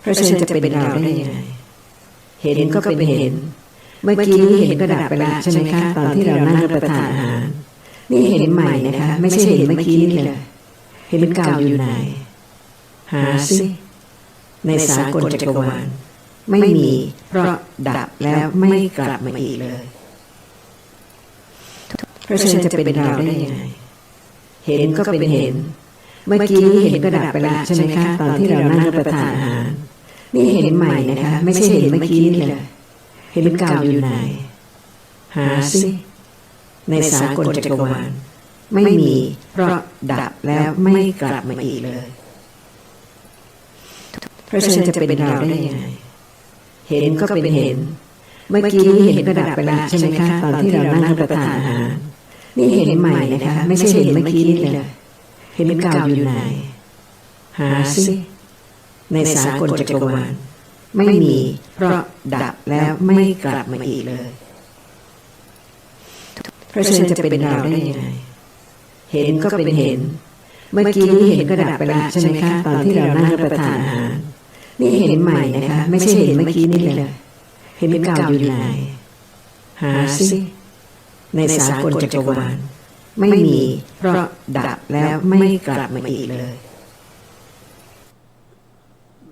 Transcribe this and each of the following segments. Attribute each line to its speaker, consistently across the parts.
Speaker 1: เพราะฉะนั้นจะเป็นเราได้ยังไง เห็นก็เป็นเห็น เมื่อกี้นี้เห็นก็ดับไปแล้วใช่ไหมคะ ตอนที่เรานั่งรับประทานอาหาร นี่เห็นใหม่นะคะ ไม่ใช่เห็นเมื่อกี้นี่เลย เห็นเก่าอยู่ไหน หาสิในสากลจักรวาลไม่มี เพราะดับแล้วไม่กลับมาอีกเลย เพราะฉะนั้นจะเป็นเราได้ยังไง เห็นก็เป็นเห็น เมื่อกี้นี้เห็นก็ดับไปแล้วใช่ไหมคะ ตอนที่เรานั่งรับประทานอาหาร นี่เห็นใหม่นะคะ ไม่ใช่เห็นเมื่อกี้นี่เลยเห็นเก่าอยู่ไหน หาสิในสากลจักรวาลไม่มีเพราะดับแล้วไม่กลับมาอีกเลย เพราะฉะนั้นจะเป็นเราได้ยังไง เห็นก็เป็นเห็น เมื่อกี้นี้เห็นก็ดับไปแล้วใช่ไหมคะตอนที่เรานั่งรับประทานอาหารนี่เห็นใหม่นะคะ ไม่ใช่เห็นเมื่อกี้นี่เลย เห็นเก่าอยู่ไหน หาสิ ในสากลจักรวาลไม่มี เพราะดับแล้วไม่กลับมาอีกเลย เพราะฉะนั้นจะเป็นเราได้ยังไง เห็นก็เป็นเห็น เมื่อกี้นี้เห็นก็ดับไปแล้วใช่ไหมคะ ตอนที่เรานั่งรับประทานอาหาร นี่เห็นใหม่นะคะ ไม่ใช่เห็นเมื่อกี้นี่เลย เห็นเก่าอยู่ไหน หาสิในสากลจักรวาลไม่มี เพราะดับแล้วไม่กลับมาอีกเลย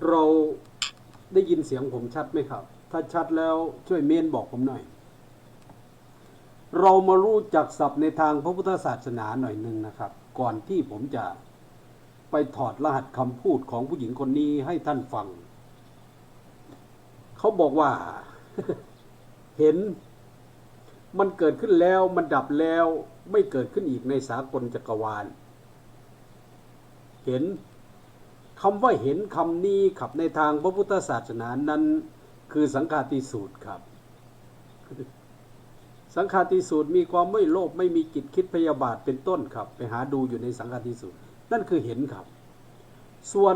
Speaker 2: เราได้ยินเสียงผมชัดไหมครับ ถ้าชัดแล้วช่วยเมนบอกผมหน่อย เรามารู้จักศัพท์ในทางพระพุทธศาสนาหน่อยหนึ่งนะครับ ก่อนที่ผมจะไปถอดรหัสคำพูดของผู้หญิงคนนี้ให้ท่านฟัง เขาบอกว่า เห็น มันเกิดขึ้นแล้วมันดับแล้วไม่เกิดขึ้นอีกในสากลจักรวาล เห็น คำว่าเห็นคำนี้ขับในทางพระพุทธศาสนานั้น คือสังฆาติสูตรครับ สังฆาติสูตรมีความไม่โลภไม่มีจิตคิดพยาบาทเป็นต้นครับ ไปหาดูอยู่ในสังฆาติสูตร นั่นคือเห็นครับ ส่วน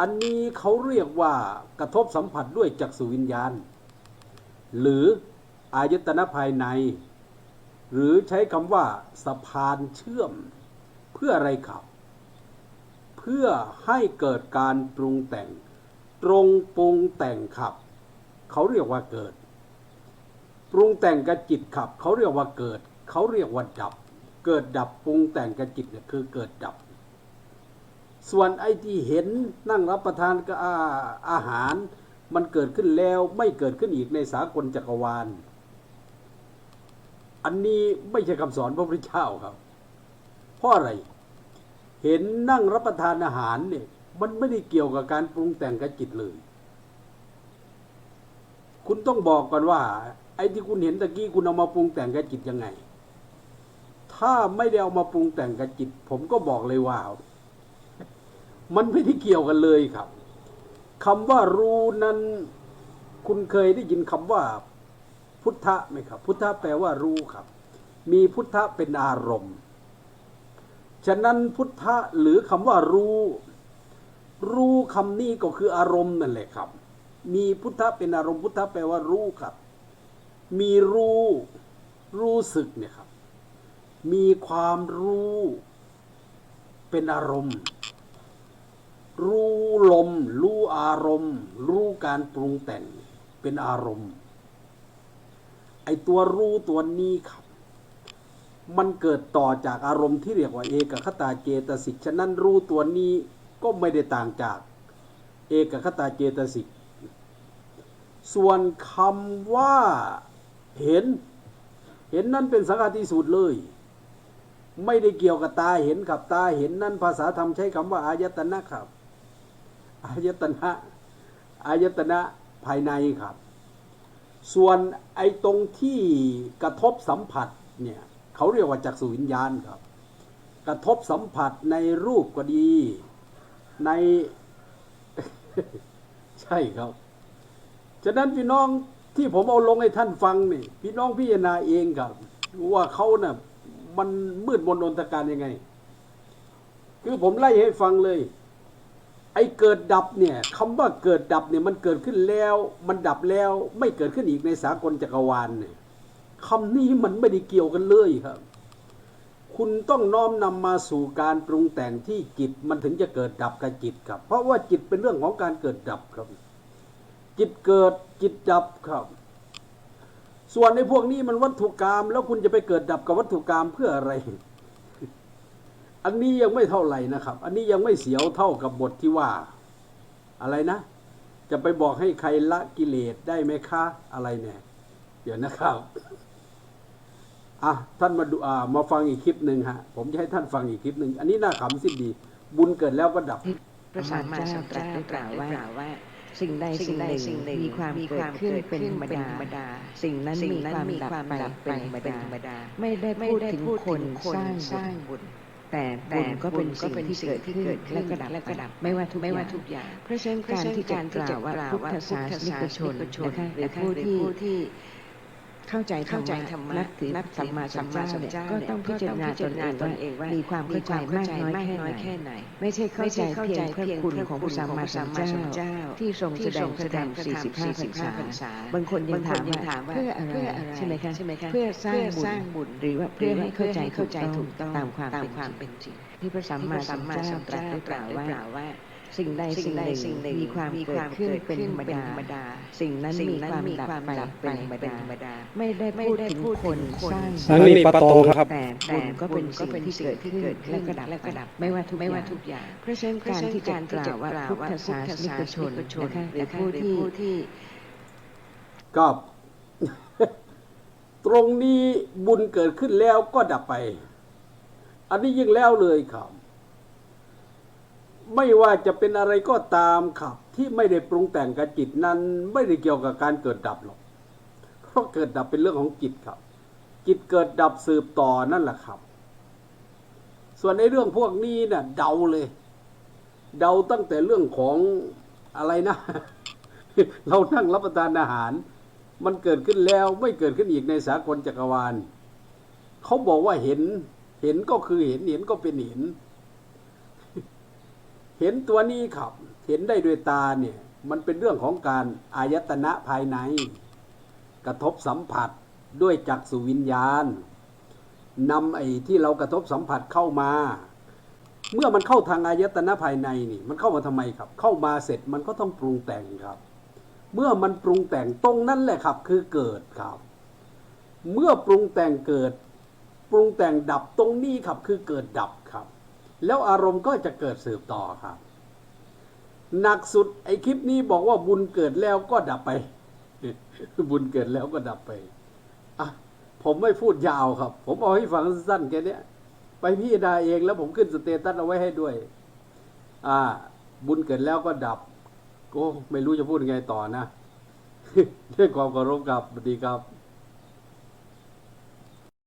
Speaker 2: อันนี้เขาเรียกว่ากระทบสัมผัสด้วยจักษุวิญญาณ หรืออายตนะภายใน หรือใช้คำว่าสะพานเชื่อมเพื่ออะไรครับ เพื่อให้เกิดการปรุงแต่ง ตรงปรุงแต่งขับ เขาเรียกว่าเกิด ปรุงแต่งกับจิตขับ เขาเรียกว่าเกิด เขาเรียกว่าดับ เกิดดับปรุงแต่งกับจิตเนี่ยคือเกิดดับ ส่วนไอ้ที่เห็นนั่งรับประทานกับอาอาหาร มันเกิดขึ้นแล้วไม่เกิดขึ้นอีกในสากลจักรวาล อันนี้ไม่ใช่คำสอนพระพุทธเจ้าครับเพราะอะไร เห็นนั่งรับประทานอาหารเนี่ย มันไม่ได้เกี่ยวกับการปรุงแต่งกับจิตเลย คุณต้องบอกก่อนว่า ไอ้ที่คุณเห็นตะกี้คุณเอามาปรุงแต่งกับจิตยังไง ถ้าไม่ได้เอามาปรุงแต่งกับจิต ผมก็บอกเลยว่า มันไม่ได้เกี่ยวกันเลยครับคำว่ารู้นั้น คุณเคยได้ยินคำว่า พุทธะไหมครับ พุทธะแปลว่ารู้ครับ มีพุทธะเป็นอารมณ์ ฉะนั้นพุทธะหรือคำว่ารู้ รู้คำนี้ก็คืออารมณ์นั่นแหละครับ มีพุทธะเป็นอารมณ์พุทธะแปลว่ารู้ครับ มีรู้รู้สึกเนี่ยครับ มีความรู้เป็นอารมณ์ รู้ลม รู้อารมณ์ รู้การปรุงแต่งเป็นอารมณ์ ไอตัวรู้ตัวนี้ครับ มันเกิดต่อจากอารมณ์ที่เรียกว่าเอกคตาเจตสิกฉะนั้นรู้ตัวนี้ก็ไม่ได้ต่างจากเอกคตาเจตสิก ส่วนคำว่าเห็น เห็นนั่นเป็นสังฆาติสูตรเลย ไม่ได้เกี่ยวกับตาเห็นกับตาเห็นนั่นภาษาธรรมใช้คำว่าอายตนะครับอายตนะอายตนะภายในครับ ส่วนไอ้ตรงที่กระทบสัมผัสเนี่ย เขาเรียกว่าจักษุวิญญาณครับ กระทบสัมผัสในรูปก็ดี ในใช่ครับ ฉะนั้นพี่น้องที่ผมเอาลงให้ท่านฟังนี่พี่น้องพิจารณาเองครับ ว่าเขาเน่ะมันมืดมนอนตการยังไง คือผมไล่ให้ฟังเลย ไอ้เกิดดับเนี่ยคำว่าเกิดดับเนี่ยมันเกิดขึ้นแล้ว มันดับแล้วไม่เกิดขึ้นอีกในสากลจักรวาลเนี่ย คำนี้มันไม่ได้เกี่ยวกันเลยครับ คุณต้องน้อมนำมาสู่การปรุงแต่งที่จิตมันถึงจะเกิดดับกับจิตครับ เพราะว่าจิตเป็นเรื่องของการเกิดดับครับ จิตเกิดจิตดับครับ ส่วนในพวกนี้มันวัตถุกรรมแล้วคุณจะไปเกิดดับกับวัตถุกรรมเพื่ออะไร อันนี้ยังไม่เท่าไหร่นะครับ อันนี้ยังไม่เสียวเท่ากับบทที่ว่า อะไรนะ จะไปบอกให้ใครละกิเลสได้ไหมคะ อะไรเนี่ย เดี๋ยวนะครับ อะท่านมาดูอ่ามาฟังอีกคลิปหนึ่งฮะ ผมจะให้ท่านฟังอีกคลิปหนึ่งอันนี้น่าขำสิ้นดี บุญเกิดแล้วก็ดับ
Speaker 3: พระสัมมาสัมพุทธเจ้าได้กล่าวว่า สิ่งใดสิ่งหนึ่งมีความเกิดขึ้นเป็นธรรมดา สิ่งนั้นมีความดับไปเป็นธรรมดา ไม่ได้พูดถึงคนสร้างบุญแต่บุญก็เป็นสิ่งที่เกิดขึ้นและก็ดับไปไม่ว่าทุกไม่ว่าทุกอย่าง เพราะฉะนั้นการที่จะกล่าวว่าพุทธศาสนิกชนนะคะหรือผู้ที่ เข้าใจธรรมะนับถือสัมมาสัมพุทธเจ้าเนี่ยก็ต้องพิจารณาตนเองว่ามีความเข้าใจมากน้อยแค่ไหน ไม่ใช่เข้าใจเพียงพระคุณของพระสัมมาสัมพุทธเจ้า ที่ทรงแสดงแสดง45พรรษาบางคนยังถามว่าเพื่ออะไรใช่ไหมคะใช่ไหมคะเพื่อสร้างบุญหรือว่าเพื่อให้เข้าใจเข้าใจถูกต้องตามความเป็นจริงที่พระสัมมาสัมพุทธเจ้าตรัสได้กล่าวว่า สิ่งใดสิ่งหนึ่งมีความเกิดขึ้นเป็นธรรมดา สิ่งนั้นมีความดับไปเป็นธรรมดา ไม่ได้พูดถึงคนสร้าง
Speaker 4: สังนิปโตครับ
Speaker 3: แต่บุญก็เป็นสิ่งที่เกิดขึ้นและก็ดับและก็ดับไม่ว่าทุกไม่ว่าทุกอย่าง เพราะฉะนั้นการที่จะกล่าวว่าพุทธศาสนิกชนนะคะหรือผู้ที่
Speaker 2: ก็ตรงนี้บุญเกิดขึ้นแล้วก็ดับไป อันนี้ยิ่งแล้วเลยครับ ไม่ว่าจะเป็นอะไรก็ตามครับ ที่ไม่ได้ปรุงแต่งกับจิตนั้น ไม่ได้เกี่ยวกับการเกิดดับหรอกเพราะเกิดดับเป็นเรื่องของจิตครับ จิตเกิดดับสืบต่อนั่นแหละครับ ส่วนในเรื่องพวกนี้เนี่ยเดาเลย เดาตั้งแต่เรื่องของอะไรนะ เรานั่งรับประทานอาหาร มันเกิดขึ้นแล้วไม่เกิดขึ้นอีกในสากลจักรวาลเขาบอกว่าเห็นเห็นก็คือเห็นเห็นก็เป็นเห็น เห็นตัวนี้ครับ เห็นได้ด้วยตาเนี่ย มันเป็นเรื่องของการอายตนะภายใน กระทบสัมผัสด้วยจักษุวิญญาณนำไอ้ที่เรากระทบสัมผัสเข้ามา เมื่อมันเข้าทางอายตนะภายในนี่มันเข้ามาทำไมครับ เข้ามาเสร็จมันก็ต้องปรุงแต่งครับ เมื่อมันปรุงแต่งตรงนั้นแหละครับ คือเกิดครับ เมื่อปรุงแต่งเกิด ปรุงแต่งดับตรงนี้ครับคือเกิดดับครับ แล้วอารมณ์ก็จะเกิดสืบต่อครับ หนักสุดไอ้คลิปนี้บอกว่าบุญเกิดแล้วก็ดับไป บุญเกิดแล้วก็ดับไปอะผมไม่พูดยาวครับ ผมเอาให้ฟังสั้นแค่นี้ไปพิจารณาเองแล้วผมขึ้นสเตตัสเอาไว้ให้ด้วย อ่า บุญเกิดแล้วก็ดับโอ้ไม่รู้จะพูดยังไงต่อนะด้วยความเคารพครับสวัสดีครับ